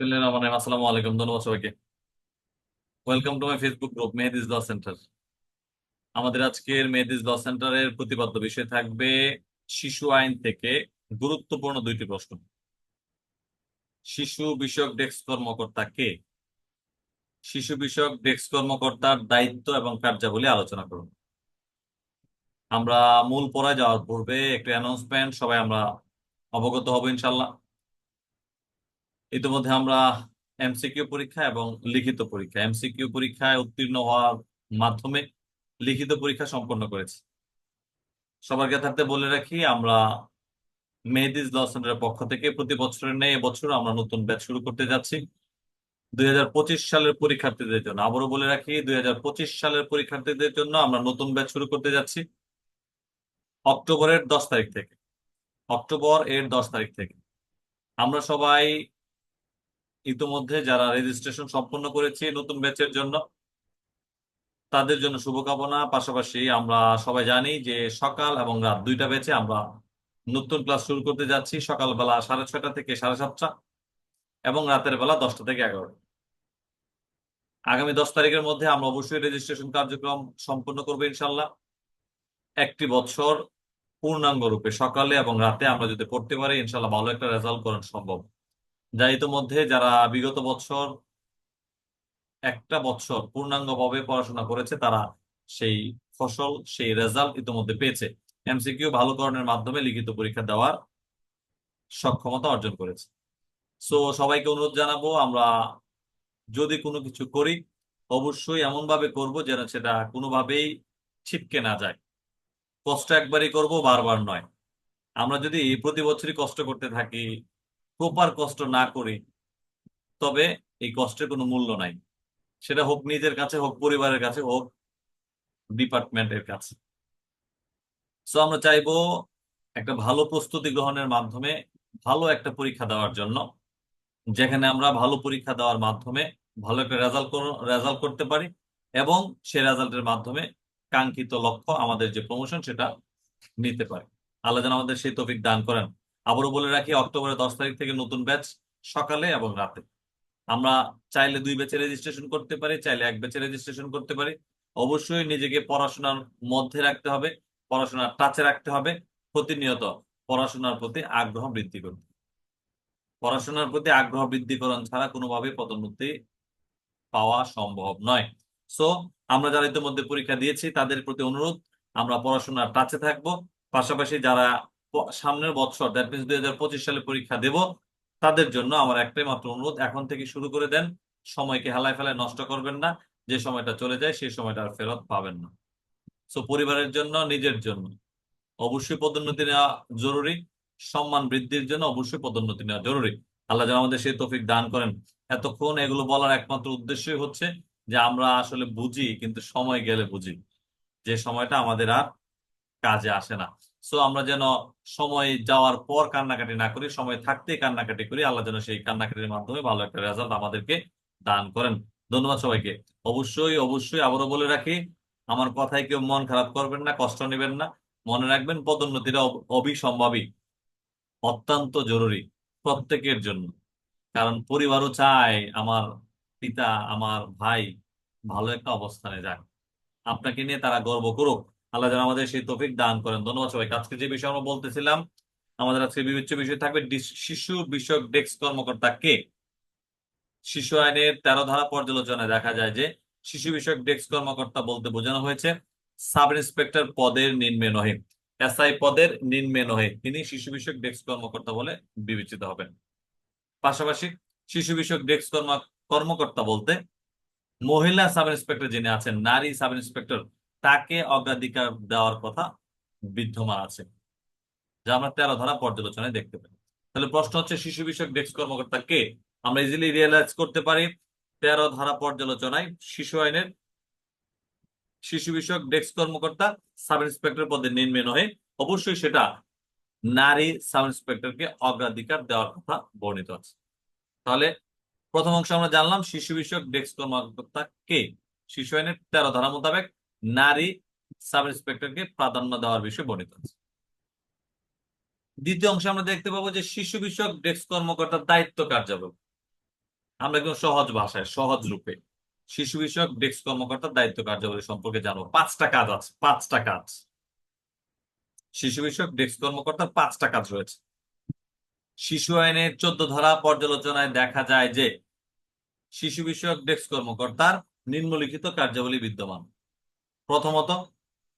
আসসালামু আলাইকুম ধন্যবাদ সবাইকে। Welcome to my Facebook group Mehedi's center আমাদের আজকের মেহেদিস সেন্টারের প্রতিপাদ্য বিষয় থাকবে শিশু আইন থেকে গুরুত্বপূর্ণ দুইটি প্রশ্ন। শিশু বিষয়ক ডেস্ক কর্মকর্তা কে? শিশু বিষয়ক ডেস্ক কর্মকর্তার দায়িত্ব এবং কার্যাবলী আলোচনা করুন। আমরা মূল পড়ায় যাওয়ার পূর্বে একটি অ্যানাউন্সমেন্ট সবাই আমরা অবগত হব ইনশাল্লাহ ইতিমধ্যে আমরা এমসিকিউ পরীক্ষা এবং লিখিত পরীক্ষা। এমসিকিউ পরীক্ষায় উত্তীর্ণ হওয়ার মাধ্যমে লিখিত পরীক্ষা সম্পন্ন করেছি। সবার জ্ঞাতার্থে বলে রাখি, আমরা মেহেদিস ল পক্ষ থেকে প্রতি বছরের নেই এবছর আমরা নতুন ব্যাচ শুরু করতে যাচ্ছি। দুই হাজার পঁচিশ সালের পরীক্ষার্থীদের জন্য, আবারও বলে রাখি, দুই হাজার পঁচিশ সালের পরীক্ষার্থীদের জন্য আমরা নতুন ব্যাচ শুরু করতে যাচ্ছি অক্টোবরের দশ তারিখ থেকে। অক্টোবর এর দশ তারিখ থেকে। আমরা সবাই ইতোমধ্যে যারা রেজিস্ট্রেশন সম্পন্ন করেছি নতুন ব্যাচের জন্য, তাদের জন্য শুভকামনা। পাশাপাশি আমরা সবাই জানি যে সকাল এবং রাত দুইটা ব্যাচে আমরা নতুন ক্লাস শুরু করতে যাচ্ছি। সকালবেলা সাড়ে ছয়টা থেকে সাড়ে সাতটা এবং রাতের বেলা দশটা থেকে এগারোটা। আগামী দশ তারিখের মধ্যে আমরা অবশ্যই রেজিস্ট্রেশন কার্যক্রম সম্পন্ন করব ইনশাল্লাহ একটি বছর পূর্ণাঙ্গ রূপে সকালে এবং রাতে আমরা যদি পড়তে পারি ইনশাল্লাহ ভালো একটা রেজাল্ট করা সম্ভব। যা ইতোমধ্যে যারা বিগত বছর একটা বছর পূর্ণাঙ্গভাবে পড়াশোনা করেছে, তারা সেই ফসল, সেই রেজাল্ট ইতোমধ্যে পেয়েছে। এমসিকিউ ভালোকরণের মাধ্যমে লিখিত পরীক্ষা দেওয়ার সক্ষমতা অর্জন করেছে। সো সবাইকে অনুরোধ জানাব, আমরা যদি কোনো কিছু করি, অবশ্যই এমন ভাবে করব যেন সেটা কোনোভাবেই ছিটকে না যায়। কষ্ট একবারই করব, বারবার নয়। আমরা যদি প্রতি বছরই কষ্ট করতে থাকি প্রপার কষ্ট না করি, তবে এই কষ্টের কোনো মূল্য নাই। সেটা হোক নিজের কাছে হোক পরিবারের কাছে হোক, ডিপার্টমেন্টের কাছে। সো আমরা চাইব একটা ভালো প্রস্তুতি গ্রহণের মাধ্যমে ভালো একটা পরীক্ষা দেওয়ার জন্য, যেখানে আমরা ভালো পরীক্ষা দেওয়ার মাধ্যমে ভালো একটা রেজাল্ট রেজাল্ট করতে পারি এবং সে রেজাল্টের মাধ্যমে কাঙ্ক্ষিত লক্ষ্য আমাদের যে প্রমোশন সেটা নিতে পারি। আল্লাহ যেন আমাদের সেই তফিক দান করেন। আবারও বলে রাখি, অক্টোবরের দশ তারিখ থেকে নতুন ব্যাচ সকালে এবং রাতে। আমরা চাইলে দুই ব্যাচে রেজিস্ট্রেশন করতে পারি, চাইলে এক ব্যাচে রেজিস্ট্রেশন করতে পারি। অবশ্যই নিজেকে পড়াশোনার মধ্যে রাখতে হবে, পড়াশোনার টাচে রাখতে হবে, প্রতিনিয়ত পড়াশোনার প্রতি আগ্রহ বৃদ্ধি করতে পড়াশোনার প্রতি আগ্রহ বৃদ্ধিকরণ ছাড়া কোনোভাবে পদোন্নতি পাওয়া সম্ভব নয়। সো আমরা যারা ইতিমধ্যে পরীক্ষা দিয়েছি, তাদের প্রতি অনুরোধ, আমরা পড়াশোনার টাচে থাকব। পাশাপাশি যারা সামনের বছর দ্যাট মিনস দুই হাজার পঁচিশ সালে পরীক্ষা দেব, তাদের জন্য আমার একটাই মাত্র অনুরোধ, এখন থেকে শুরু করে দেন, সময়কে হেলায় ফেলায় নষ্ট করবেন না, যে সময়টা চলে যায়, সেই সময়টা আর ফেরত পাবেন না। সো পরিবারের জন্য, নিজের জন্য। অবশ্যই পদোন্নতি নেওয়া জরুরি, সম্মান বৃদ্ধির জন্য অবশ্যই পদোন্নতি নেওয়া জরুরি। আল্লাহ যেন আমাদের সেই তফিক দান করেন। এতক্ষণ এগুলো বলার একমাত্র উদ্দেশ্যই হচ্ছে যে আমরা আসলে বুঝি, কিন্তু সময় গেলে বুঝি। যে সময়টা আমাদের আর কাজে আসে না। সো আমরা যেন সময় যাওয়ার পর কান্নাকাটি না করি, সময় থাকতে কান্নাকাটি করি, আল্লাহ যেন সেই কান্নাকাটির মাধ্যমে ভালো একটা রেজাল্ট আমাদেরকে দান করেন। ধন্যবাদ সবাইকে। অবশ্যই অবশ্যই আবারও বলে রাখি, আমার কথায় কেউ মন খারাপ করবেন না, কষ্ট নেবেন না। মনে রাখবেন পদোন্নতিটা অবিসম্ভাবী, অত্যন্ত জরুরি প্রত্যেকের জন্য। কারণ পরিবারও চায় আমার পিতা, আমার ভাই ভালো একটা অবস্থানে যাক। আপনাকে নিয়ে তারা গর্ব করুক। আল্লাহ যেন আমাদের সেই তফিক দান করেন। ধন্যবাদ সবাইকে। আজকে যে বিষয় আমরা বলতেছিলাম, আমাদের আজকে বিবেচ্য বিষয় থাকবে শিশু বিষয়ক ডেস্ক কর্মকর্তা কে? শিশু আইনের তেরো ধারা পর্যালোচনায় দেখা যায় যে, শিশু বিষয়ক ডেস্ক কর্মকর্তা বলতে বোঝানো হয়েছে, সাব ইন্সপেক্টর পদের নিম্নে নহে। এসআই পদের নিম্নে নহে। তিনি শিশু বিষয়ক ডেস্ক কর্মকর্তা বলে বিবেচিত হবেন। পাশাপাশি শিশু বিষয়ক ডেস্ক কর্মকর্তা বলতে মহিলা সাব ইন্সপেক্টর যিনি আছেন, নারী সাব ইন্সপেক্টর তাকে অগ্রাধিকার দেওয়ার কথা বিদ্যমান আছে, যা আমরা তেরো ধারা পর্যালোচনায় দেখতে পাই। তাহলে প্রশ্ন হচ্ছে, শিশু বিষয়ক ডেস্ক কর্মকর্তা কে? আমরা ইজিলি রিয়েলাইজ করতে পারি, তেরো ধারা পর্যালোচনায় শিশু আইনের শিশু বিষয়ক ডেস্ক কর্মকর্তা সাব ইন্সপেক্টর পদে নিম্নে নহে অবশ্যই সেটা নারী সাব ইন্সপেক্টরকে অগ্রাধিকার দেওয়ার কথা বর্ণিত আছে। তাহলে প্রথম অংশ আমরা জানলাম, শিশু বিষয়ক ডেস্ক কর্মকর্তা কে? শিশু আইনের তেরো ধারা মোতাবেক নারী সাব ইন্সপেক্টরকে প্রাধান্য দেওয়ার বিষয়ে বর্ণিত আছে। দ্বিতীয় অংশে আমরা দেখতে পাবো যে শিশু বিষয়ক ডেস্ক কর্মকর্তার দায়িত্ব কার্যাবলী আমরা একদম সহজ ভাষায়, সহজ রূপে শিশু বিষয়ক ডেস্ক কর্মকর্তার দায়িত্ব কার্যাবলী সম্পর্কে জানব। পাঁচটা কাজ আছে, পাঁচটা কাজ। শিশু বিষয়ক ডেস্ক কর্মকর্তার পাঁচটা কাজ রয়েছে। শিশু আইনের চোদ্দ ধারা পর্যালোচনায় দেখা যায় যে শিশু বিষয়ক ডেস্ক কর্মকর্তার নিম্নলিখিত কার্যাবলী বিদ্যমান। প্রথমত,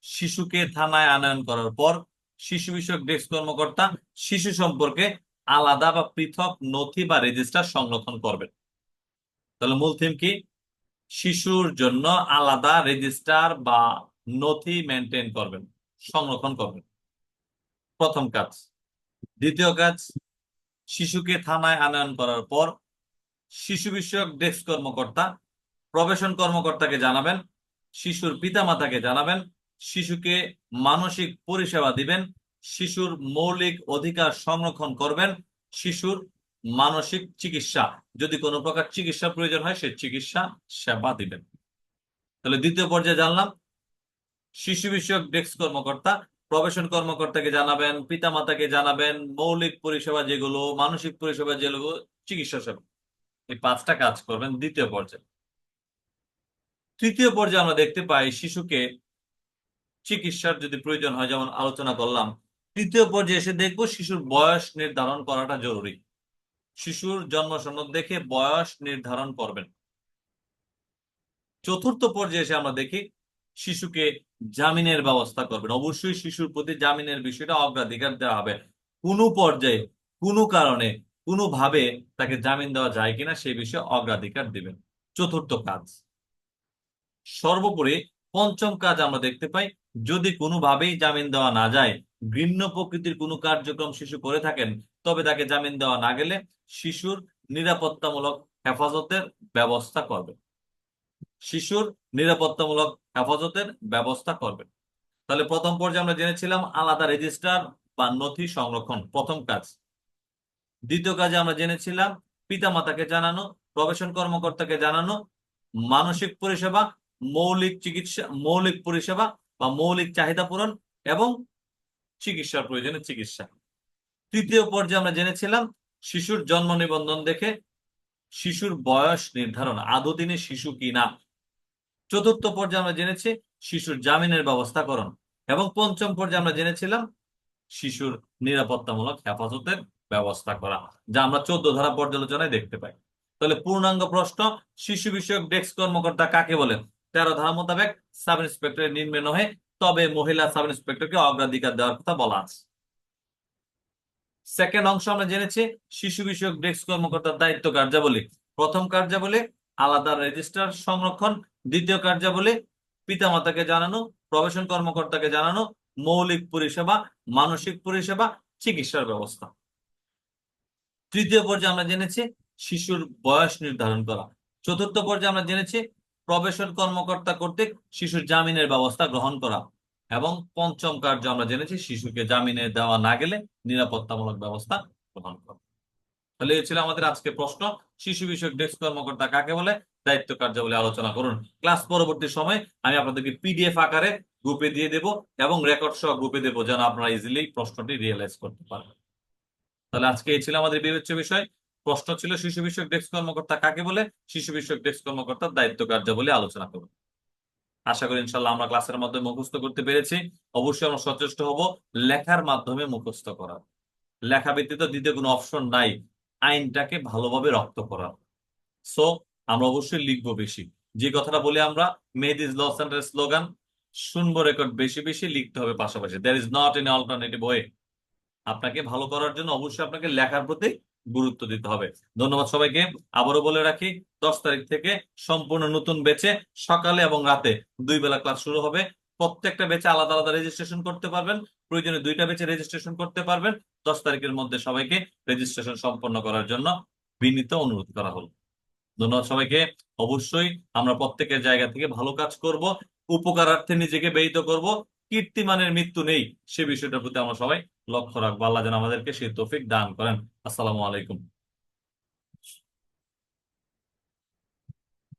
শিশুকে থানায় আনয়ন করার পর শিশু বিষয়ক ডেস্ক কর্মকর্তা শিশু সম্পর্কে আলাদা বা পৃথক নথি বা রেজিস্টার সংরক্ষণ করবেন। তাহলে মূল থিম কি? শিশুর জন্য আলাদা রেজিস্টার বা নথি মেনটেন করবেন, সংরক্ষণ করবেন। প্রথম কাজ। দ্বিতীয় কাজ, শিশুকে থানায় আনয়ন করার পর শিশু বিষয়ক ডেস্ক কর্মকর্তা, প্রবেশন কর্মকর্তাকে জানাবেন শিশুর পিতামাতাকে জানাবেন, শিশুকে মানসিক পরিষেবা দিবেন, শিশুর মৌলিক অধিকার সংরক্ষণ করবেন, শিশুর মানসিক চিকিৎসা। যদি কোনো প্রকার চিকিৎসা প্রয়োজন হয়, সে চিকিৎসা সেবা দিবেন। তাহলে দ্বিতীয় পর্যায়ে জানলাম, শিশু বিষয়ক ডেস্ক কর্মকর্তা, প্রবেশন কর্মকর্তাকে জানাবেন, পিতামাতাকে জানাবেন, মৌলিক পরিষেবা যেগুলো, মানসিক পরিষেবা যেগুলো, চিকিৎসা সেবা। এই পাঁচটা কাজ করবেন দ্বিতীয় পর্যায়ে। তৃতীয় পর্যায়ে আমরা দেখতে পাই শিশুকে চিকিৎসার যদি প্রয়োজন হয়, যেমন আলোচনা করলাম, তৃতীয় পর্যায়ে এসে দেখব শিশুর বয়স নির্ধারণ করাটা জরুরি। শিশুর জন্ম সনদ দেখে বয়স নির্ধারণ করবেন। চতুর্থ পর্যায়ে এসে আমরা দেখি শিশুকে জামিনের ব্যবস্থা করবেন। অবশ্যই শিশুর প্রতি জামিনের বিষয়টা অগ্রাধিকার দেওয়া হবে। কোনো পর্যায়ে, কোনো কারণে, কোনোভাবে তাকে জামিন দেওয়া যায় কিনা সেই বিষয়ে অগ্রাধিকার দিবেন। চতুর্থ কাজ। সর্বোপরি পঞ্চম কাজ আমরা দেখতে পাই, যদি কোনোভাবেই জামিন দেওয়া না যায়, ঘৃণ্য প্রকৃতির কোনো কার্যক্রম শিশু করে থাকেন, তবে তাকে জামিন দেওয়া না গেলে শিশুর নিরাপত্তামূলক হেফাজতের ব্যবস্থা করবে। শিশুর নিরাপত্তামূলক হেফাজতের ব্যবস্থা করবে। তাহলে প্রথম পর্যায়ে আমরা জেনেছিলাম আলাদা রেজিস্টার বা নথি সংরক্ষণ, প্রথম কাজ। দ্বিতীয় কাজে আমরা জেনেছিলাম পিতামাতাকে জানানো, প্রবেশন কর্মকর্তাকে জানানো, মানসিক পরিষেবা মৌলিক চিকিৎসা, মৌলিক পরিষেবা বা মৌলিক চাহিদা পূরণ এবং চিকিৎসার প্রয়োজনে চিকিৎসা। তৃতীয় পর্যায়ে আমরা জেনেছিলাম, শিশুর জন্ম নিবন্ধন দেখে শিশুর বয়স নির্ধারণ, আদৌ তিনি শিশু কি না চতুর্থ পর্যায়ে আমরা জেনেছি, শিশুর জামিনের ব্যবস্থাকরণ এবং পঞ্চম পর্যায়ে আমরা জেনেছিলাম, শিশুর নিরাপত্তামূলক হেফাজতের ব্যবস্থা করা, যা আমরা চোদ্দ ধারা পর্যালোচনায় দেখতে পাই। তাহলে পূর্ণাঙ্গ প্রশ্ন, শিশু বিষয়ক ডেস্ক কর্মকর্তা কাকে বলেন? তেরো ধারা মোতাবেক সাব ইন্সপেক্টরের নিম্নে নহে, তবে মহিলা সাব ইন্সপেক্টরকে অগ্রাধিকার দেওয়ার কথা বলা আছে। সেকেন্ড অংশ আমরা জেনেছি, শিশু বিষয়ক ডেস্ক কর্মকর্তার দায়িত্ব কার্যাবলী। প্রথম কার্যাবলী, আলাদা রেজিস্টার সংরক্ষণ। দ্বিতীয় কার্যাবলী, পিতামাতাকে জানানো, প্রবেশন কর্মকর্তাকে জানানো, মৌলিক পরিষেবা, মানসিক পরিষেবা, চিকিৎসার ব্যবস্থা। তৃতীয় পর্যায়ে আমরা জেনেছি, শিশুর বয়স নির্ধারণ করা। চতুর্থ পর্যায়ে আমরা জেনেছি প্রবেশন কর্মকর্তা কর্তৃক শিশুর জামিনের ব্যবস্থা গ্রহণ করা এবং পঞ্চম কার্য আমরা জেনেছি, শিশুকে জামিনে দেওয়া না গেলে নিরাপত্তামূলক ব্যবস্থা গ্রহণ করা। তাহলে এই ছিল আমাদের আজকে প্রশ্ন। শিশু বিষয়ক ডেস্ক কর্মকর্তা কাকে বলে? দায়িত্ব কার্যাবলী আলোচনা করুন। ক্লাস পরবর্তী সময় আমি আপনাদেরকে পিডিএফ আকারে গ্রুপে দিয়ে দেব এবং রেকর্ড সহ গ্রুপে দেবো যেন আপনারা ইজিলি প্রশ্নটি রিয়েলাইজ করতে পারেন তাহলে আজকে এই ছিল আমাদের বিবেচ্য বিষয়। প্রশ্ন ছিল শিশু বিষয়ক ডেস্ক কর্মকর্তা কাকে বলে? শিশু বিষয়ক ডেস্ক কর্মকর্তার দায়িত্ব কার্যাবলী আলোচনা করব। আশা করি ইনশাল্লাহ আমরা ক্লাসের মাধ্যমে মুখস্থ করতে পেরেছি। অবশ্যই আমরা সচেষ্ট হব লেখার মাধ্যমে মুখস্থ করার। লেখা ব্যতীত দ্বিতীয় কোনো অপশন নাই। আইনটাকে ভালোভাবে রক্ত করার। সো, আমরা অবশ্যই লিখব বেশি। যে কথাটা বলি আমরা মেড ইজ লস এন্ড স্লোগান শুনব রেকর্ড বেশি বেশি, লিখতে হবে পাশাপাশি। There is not an alternative way আপনাকে ভালো করার জন্য অবশ্যই আপনাকে লেখার প্রতি গুরুত্ব দিতে হবে। ধন্যবাদ সবাইকে। আবারও বলে রাখি, দশ তারিখ থেকে সম্পূর্ণ নতুন বেচে সকালে এবং রাতে দুই বেলা ক্লাস শুরু হবে। প্রত্যেকটা বেচে আলাদা আলাদা রেজিস্ট্রেশন করতে পারবেন। প্রয়োজনে দুইটা বেচে রেজিস্ট্রেশন করতে পারবেন। দশ তারিখের মধ্যে সবাইকে রেজিস্ট্রেশন সম্পন্ন করার জন্য বিনীত অনুরোধ করা হলো। ধন্যবাদ সবাইকে। অবশ্যই আমরা প্রত্যেকের জায়গা থেকে ভালো কাজ করব, উপকারার্থে নিজেকে ব্যয়িত করব। কীর্তিমানের মৃত্যু নেই, সে বিষয়টার প্রতি আমরা সবাই লক্ষ্য রাখব। আল্লাহ যেন আমাদেরকে সেই তৌফিক দান করেন। আসসালামু আলাইকুম।